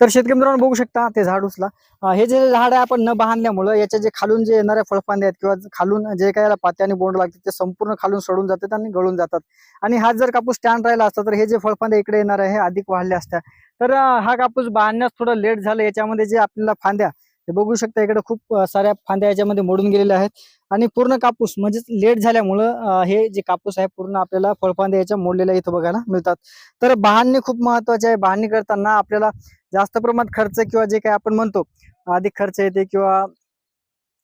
तर शेतकरी मित्रांनो बघू शकता ते झाड उचला. हे जे झाड आहे आपण न बांधल्यामुळं याच्या जे खालून जे येणाऱ्या फळफांदे आहेत किंवा खालून जे काही याला पाते आणि बोंड लागतात ते संपूर्ण खालून सडून जातात आणि गळून जातात. आणि हा जर कापूस स्टँड राहिला असता तर हे जे फळफांदे इकडे येणार आहे हे अधिक वाढले असत्या. तर हा कापूस बांधण्यास थोडं लेट झालं. याच्यामध्ये जे आपल्याला फांद्या हे बघू शकता इकडे खूप साऱ्या फांद्या याच्यामध्ये मोडून गेलेल्या आहेत. आणि पूर्ण कापूस म्हणजेच लेट झाल्यामुळं हे जे कापूस आहे पूर्ण आपल्याला फळफांद्या याच्या मोडलेल्या इथं बघायला मिळतात. तर बहाणणी खूप महत्वाची आहे. बहाणी करताना आपल्याला जास्त प्रमाणात खर्च किंवा जे काही आपण म्हणतो अधिक खर्च येते किंवा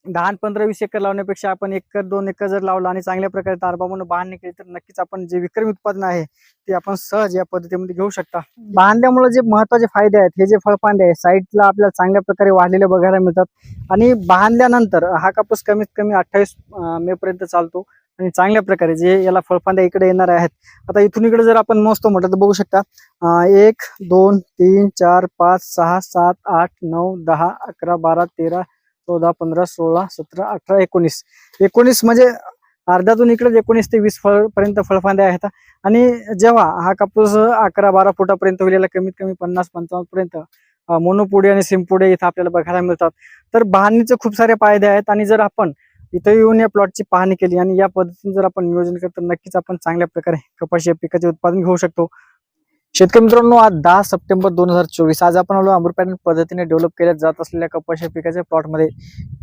दहा पंधरा वीस एकर लावण्यापेक्षा आपण एकर दोन एकर जर लावला आणि चांगल्या प्रकारे तारबामून बांधणी केली तर नक्कीच आपण जे विक्रमी उत्पादन आहे ते आपण सहज या पद्धतीमध्ये घेऊ शकता. बांधल्यामुळे जे महत्त्वाचे फायदे आहेत हे जे फळफांदे आहे साईडला आपल्याला चांगल्या प्रकारे वाढलेले बघायला मिळतात. आणि बांधल्यानंतर हा कापूस कमीत कमी अठ्ठावीस मे पर्यंत चालतो आणि चांगल्या प्रकारे जे याला फळफांद्या इकडे येणार आहेत आता इथून इकडे जर आपण मोजतो म्हटलं तर बघू शकता एक दोन तीन चार पाच सहा सात आठ नऊ दहा अकरा बारा तेरा चौदा पंधरा सोळा सतरा अठरा एकोणीस. एकोणीस म्हणजे अर्ध्यातून इकडे एकोणीस ते वीस फळ पर्यंत फळफांद्या आहेत. आणि जेव्हा हा कापूस अकरा बारा फुटापर्यंत होईल कमीत कमी पन्नास पंचावन्न पर्यंत मोनोपुडे आणि सिमपुडे इथं आपल्याला बघायला मिळतात. तर बहाणीचे खूप सारे फायदे आहेत आणि जर आपण इथं येऊन या प्लॉटची पाहणी केली आणि या पद्धतीने जर आपण नियोजन केलं तर नक्कीच आपण चांगल्या प्रकारे कपाशी या पिकाचे उत्पादन घेऊ शकतो. शेतकरी मित्रांनो आज दहा सप्टेंबर दोन हजार चोवीस आज आपण आलो अमृत पद्धतीने डेव्हलप केल्या जात असलेल्या कपाशी पिकाच्या प्लॉटमध्ये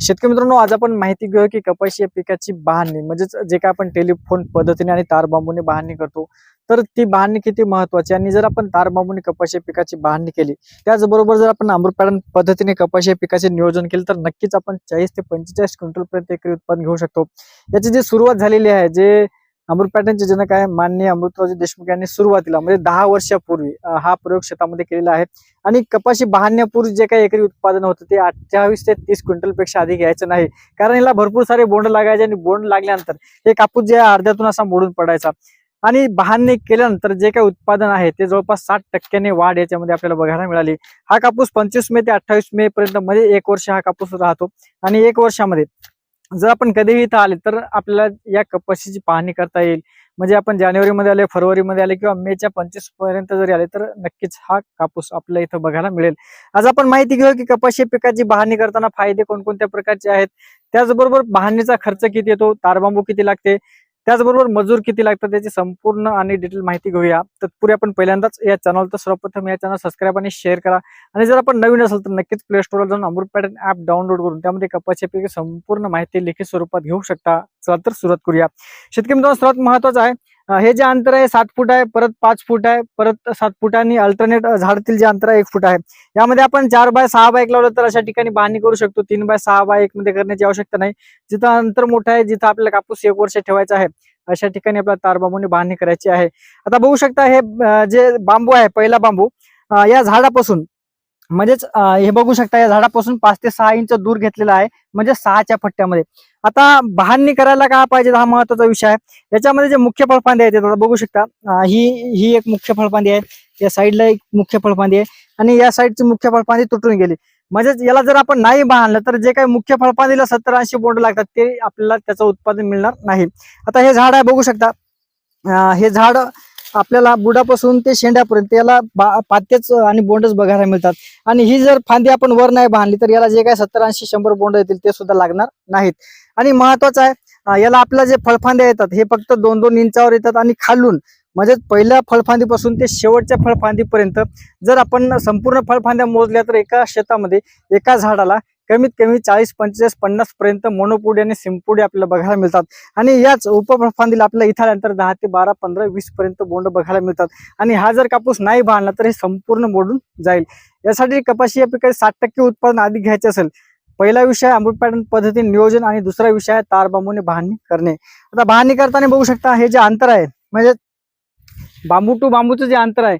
शेतकरी मित्रांनो आज आपण माहिती घेऊ की कपाशी या पिकाची बहाणी म्हणजेच जे काय आपण टेलिफोन पद्धतीने आणि तार बांबूने बहाणी करतो तर ती बहाणी किती महत्वाची? आणि जर आपण तार बांबूने कपाशी या पिकाची बहाणी केली त्याचबरोबर जर आपण अमृत पद्धतीने कपाशी या पिकाचे नियोजन केले तर नक्कीच आपण चाळीस ते पंचेचाळीस क्विंटल पर्यंत एकरी उत्पादन घेऊ शकतो. याची जी सुरुवात झालेली आहे जे अमृत पॅटर्नचे जनक आहे माननीय अमृतरावजी देशमुख यांनी सुरुवातीला म्हणजे दहा वर्षापूर्वी हा प्रयोग शेतामध्ये केलेला आहे. आणि कपाशी बहाण्यापूर्वी जे काही एकरी उत्पादन होतं ते अठ्ठावीस ते तीस क्विंटलपेक्षा अधिक घ्यायचं नाही. कारण याला भरपूर सारे बोंड लागायचे आणि बोंड लागल्यानंतर हे कापूस जे अर्ध्यातून असा मोडून पडायचा. आणि बहाने केल्यानंतर जे काही उत्पादन आहे ते जवळपास साठ टक्क्याने वाढ याच्यामध्ये आपल्याला बघायला मिळाली. हा कापूस पंचवीस मे ते अठ्ठावीस मे पर्यंत मध्ये एक वर्ष हा कापूस राहतो. आणि एक वर्षामध्ये जर आपण कधीही इथं आले तर आपल्याला या कपाशीची पाहणी करता येईल. म्हणजे आपण जानेवारीमध्ये आले फरवरीमध्ये आले किंवा मेच्या पंचवीसपर्यंत जरी आले तर नक्कीच हा कापूस आपल्याला इथं बघायला मिळेल. आज आपण माहिती घेऊ की कपाशी पिकाची बहाणी करताना फायदे कोणकोणत्या प्रकारचे आहेत? त्याचबरोबर बहाणीचा खर्च किती येतो? तारबांबू किती लागते? त्याचबरोबर मजूर किती लागतात त्याची संपूर्ण आणि डिटेल माहिती घेऊया. तत्पूर्वी आपण पहिल्यांदाच या चॅनल तर सर्वप्रथम या चॅनल सबस्क्राईब आणि शेअर करा. आणि जर आपण नवीन असेल तर नक्कीच प्ले स्टोरला जाऊन अमृत पॅटर्न ऍप डाउनलोड करून त्यामध्ये कपाशी पिके संपूर्ण माहिती लिखित स्वरूपात घेऊ शकता. चला तर सुरुवात करूया. शेतकरी मित्रांनो सर्वात महत्वाचं आहे हे जे अंतर आहे सात फूट आहे परत पाच फूट आहे परत सात फूट आणि अल्टरनेट झाडातील जे अंतर आहे एक फूट आहे. यामध्ये आपण चार बाय सहा बाय एक लावलं तर अशा ठिकाणी बांधणी करू शकतो. तीन बाय सहा बाय एक मध्ये करण्याची आवश्यकता नाही. जिथं अंतर मोठं आहे जिथं आपल्याला कापूस एक वर्ष ठेवायचा आहे अशा ठिकाणी आपल्याला तार बांबूने बांधणी करायची आहे. आता बघू शकता हे जे बांबू आहे पहिला बांबू या झाडापासून म्हणजेच हे बघू शकता या झाडापासून पाच ते सहा इंच दूर घेतलेला आहे म्हणजे सहाच्या पट्ट्यामध्ये आता बहाणी करायला का पाहिजे हा महत्त्वाचा विषय आहे. याच्यामध्ये जे मुख्य फळफांदे आहेत आता बघू शकता ही ही एक मुख्य फळफांदी आहे. या साईडला एक मुख्य फळफांदी आहे. आणि या साईडची मुख्य फळफांदी तुटून गेली. म्हणजेच याला जर आपण नाही बांधलं तर जे काही मुख्य फळफांदीला सत्तर ऐंशी बोंड लागतात ते आपल्याला त्याचं उत्पादन मिळणार नाही. आता हे झाड आहे बघू शकता. हे झाड आपल्याला बुडापासून ते शेंड्यापर्यंत याला पात्याच आणि बोंडच बघायला मिळतात. आणि ही जर फांदी आपण वर नाही बांधली तर याला जे काही सत्तर ऐंशी शंभर बोंड येतील ते सुद्धा लागणार नाहीत. आणि महत्वाचं आहे याला आपल्या जे फळफांद्या येतात हे फक्त दोन दोन इंचावर येतात आणि खालून म्हणजे पहिल्या फळफांदीपासून ते शेवटच्या फळफांदीपर्यंत जर आपण संपूर्ण फळफांद्या मोजल्या तर एका शेतामध्ये एका झाडाला कमीत कमी चाळीस पंचेचाळीस पन्नास पर्यंत मोनोपुडी आणि सिंपुडी आपल्याला बघायला मिळतात. आणि याच उपप्रफांदील आपल्याला इथं दहा ते बारा पंधरा वीस पर्यंत बोंड बघायला मिळतात. आणि हा जर कापूस नाही बांधला तर हे संपूर्ण मोडून जाईल. यासाठी कपाशी या पिकाचे साठ टक्के उत्पादन आधी घ्यायचे असेल. पहिला विषय आहे अमृत पॅटर्न पद्धतीने नियोजन आणि दुसरा विषय आहे तार बांबूने बहाणी करणे. आता बहाणी करताना बघू शकता हे जे अंतर आहे म्हणजे बांबू टू बांबूचं जे अंतर आहे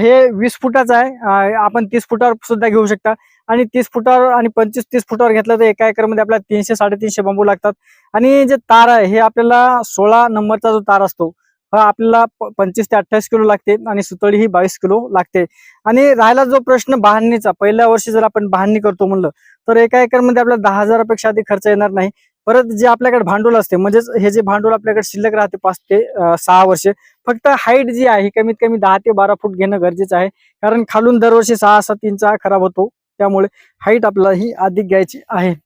हे वीस फुटाचं आहे आपण तीस फुटावर सुद्धा घेऊ शकता. आणि तीस फुटावर आणि पंचवीस तीस फुटावर घेतलं तर एका एकरमध्ये आपल्याला तीनशे साडेतीनशे बांबू लागतात. आणि जे तार आहे हे आपल्याला सोळा नंबरचा जो तार असतो हा आपल्याला पंचवीस ते अठ्ठावीस किलो लागते आणि सुतळी ही बावीस किलो लागते. आणि राहिला जो प्रश्न बहाणीचा पहिल्या वर्षी जर आपण बहाणी करतो म्हणलं तर एका एकरमध्ये आपल्याला दहा हजारापेक्षा अधिक खर्च येणार नाही. परत जे आपल्याकडे भांडवल असते म्हणजेच हे जे भांडवल आपल्याकडे शिल्लक राहते पाच ते सहा वर्षे फक्त हाईट जी आहे कमीत कमी दहा ते बारा फूट घेणं गरजेचं आहे. कारण खालून दरवर्षी सहा सात इंच खराब होतो. त्यामुळे हाईट आपल्याला ही अधिक घ्यायची आहे.